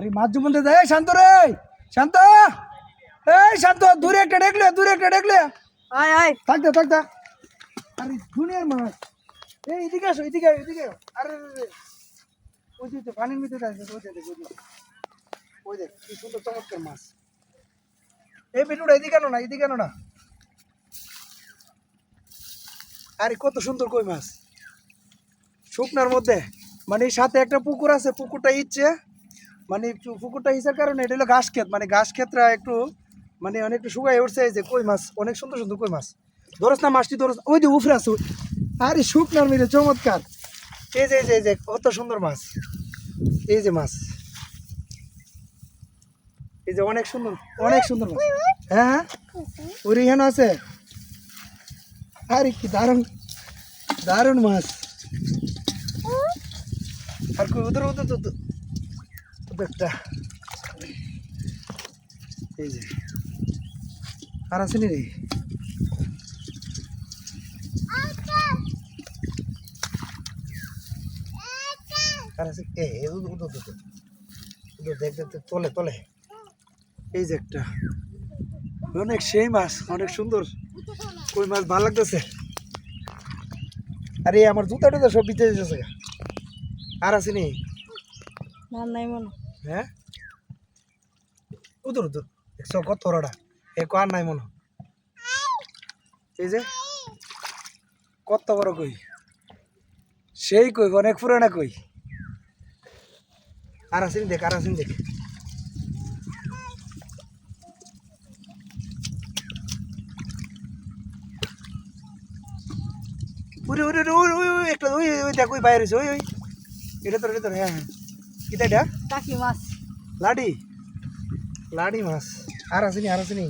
আরে মাছ জুমন্তে যায়। শান্ত রে শান্ত। এই শান্ত দূরে একটা ডেকলে দূরে একটা ডেকলে আয় আয়। থাকতে থাকতে আরে দুনিয়ার মাছ এই এদিকে আসো এদিকে এদিকে আরে। ওই যে তো পানির মধ্যে আছে ওই দেখ ওই দেখ ওই দেখ কি সুন্দর চমৎকার মাছ। এই পেটুটা এদিকে আনো না এদিকে আনো না। আরে কত সুন্দর কই মাছ। শুকনার মধ্যে। মানে সাথে একটা পুকুর আছে পুকুরটা ইচ্ছে। মানে পুকুরটা ইচ্ছার কারণে এটা হলো ঘাস ক্ষেত। মানে ঘাস ক্ষেতটা একটু মানে অনেকটা শুকাই উঠছে যে কই মাছ, অনেক সুন্দর সুন্দর কই মাছ। ধরস না মাছটি, ধরস, ওই যে উফরে আছে আরে শুকনার মিলে, চমৎকার। এই যে এই যে যে, কত সুন্দর মাছ। এই যে মাছ। এই যে অনেক সুন্দর অনেক সুন্দর মাছ। হ্যাঁ হ্যাঁ। ওর এখানে আছে। আরে কি দারুণ দারুণ মাছ। আর কই উধর উধর একটা এই যে আর আসেনি আর আছে? একটা। অনেক মাছ, অনেক সুন্দর। কই মাছ, ভালো লাগতেছে? আরে, আমার সব আসেনি না, নাই মনে। হ্যাঁ উদর উদর দেখছ কত রড়া এ আর নাই মনে এই যে কত বড় কই সেই কই অনেক পুরানা কই আর আসেন দেখ আর আসেন দেখ উরে উরে ওই ওই একটা ওই ওই দেখ ওই বাইরে ওই ওই এটা তোর এটা তোর হ্যাঁ হ্যাঁ কিতা এটা টাকি মাছ লাডি লাডি মাছ আর আসেনি আর আসেনি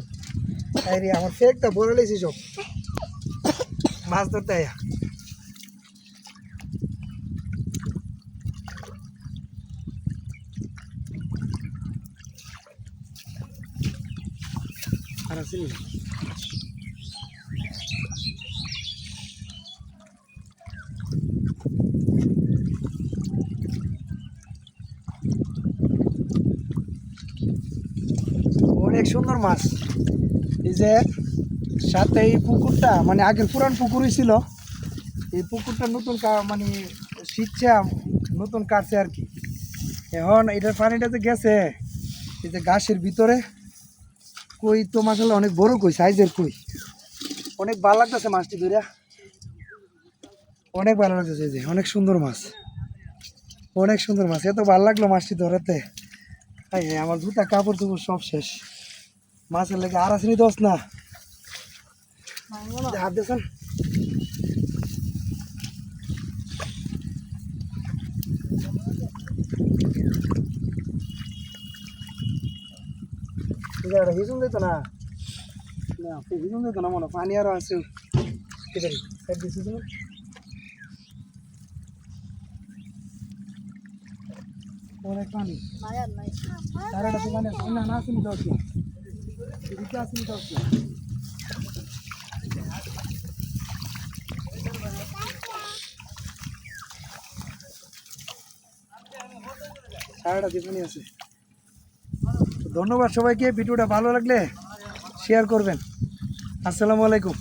আরে আমার ফেকটা বলে লেছি সব মাছ ধরতে আয়া আর আসেনি অনেক সুন্দর মাছ। এই যে সাথে এই পুকুরটা মানে আগের পুরান পুকুরই ছিল। এই পুকুরটা নতুন মানে শীতছে নতুন কাটছে আর কি। এখন এটার পানিটা যে গেছে, এই যে গাছের ভিতরে, কই তো মাসালে অনেক বড় কই, সাইজের কই। অনেক ভালো লাগতেছে মাছটি ধরে। অনেক ভালো লাগতেছে যে, অনেক সুন্দর মাছ। অনেক সুন্দর মাছ, এত ভালো লাগল মাছটি ধরাতে। হাই আমার জুতা কাপড় চোপড় সব শেষ। মাছের লেগে আর আসেনি দোষ না। হাত দিয়েছেন। হিজুন দিত না। হিজুন দিত না মনে পানি আরও আছে। পানি। আর নাই। না না আসেনি দোষ না এদিকে আসেনি দোষ না আছে। ধন্যবাদ সবাইকে ভিডিওটা ভালো লাগলে শেয়ার করবেন। আসসালামু আলাইকুম।